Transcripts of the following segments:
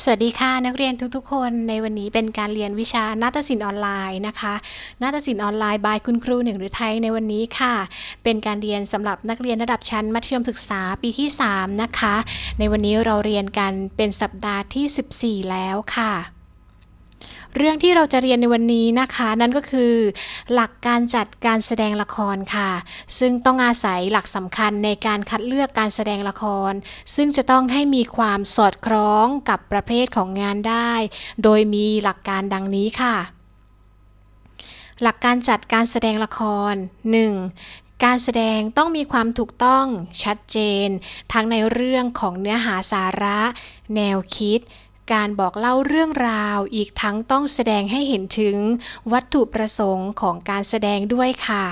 สวัสดีค่ะนักเรียนทุกๆ คนในวันนี้เป็นการเรียนวิชานาฏศิลป์ออนไลน์นะคะนาฏศิลป์ออนไลน์บายคุณครูหนึ่งหรือไทยในวันนี้ค่ะ เป็นการเรียนสำหรับนักเรียนระดับชั้นมัธยมศึกษาปีที่ 3 นะคะ ในวันนี้เราเรียนกันเป็นสัปดาห์ที่ 14 แล้วค่ะ เรื่องที่เราจะเรียนในวันนี้นะคะ นั่นก็คือ หลักการจัดการแสดงละครค่ะ ซึ่งต้องอาศัยหลักสำคัญในการคัดเลือกการแสดงละคร ซึ่งจะต้องให้มีความสอดคล้องกับประเภทของงานได้ โดยมีหลักการดังนี้ค่ะ หลักการจัดการแสดงละคร 1. การแสดงต้องมีความถูกต้องชัดเจน ทั้งในเรื่องของเนื้อหาสาระ แนวคิด การบอกเล่าเรื่องราว อีกทั้งต้องแสดงให้เห็นถึงวัตถุประสงค์ของการแสดงด้วยค่ะ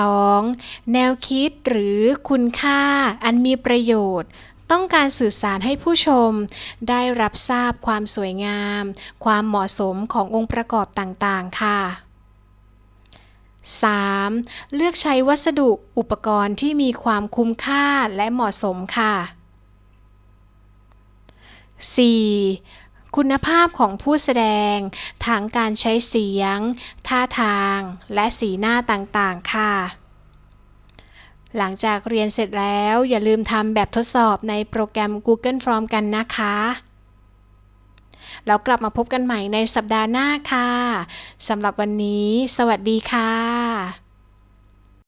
2. แนวคิดหรือคุณค่าอันมีประโยชน์ ต้องการสื่อสารให้ผู้ชม ได้รับทราบความสวยงาม ความเหมาะสมขององค์ประกอบต่างๆ ค่ะ 3. เลือกใช้วัสดุอุปกรณ์ที่มีความคุ้มค่าและเหมาะสมค่ะ 4. คุณภาพของผู้แสดงทั้งการใช้เสียง ท่าทาง และสีหน้าต่างๆ ค่ะ หลังจากเรียนเสร็จแล้วอย่าลืมทำแบบทดสอบในโปรแกรม Google Form กันนะคะแล้วกลับมาพบกันใหม่ในสัปดาห์หน้าค่ะ สำหรับวันนี้ สวัสดีค่ะ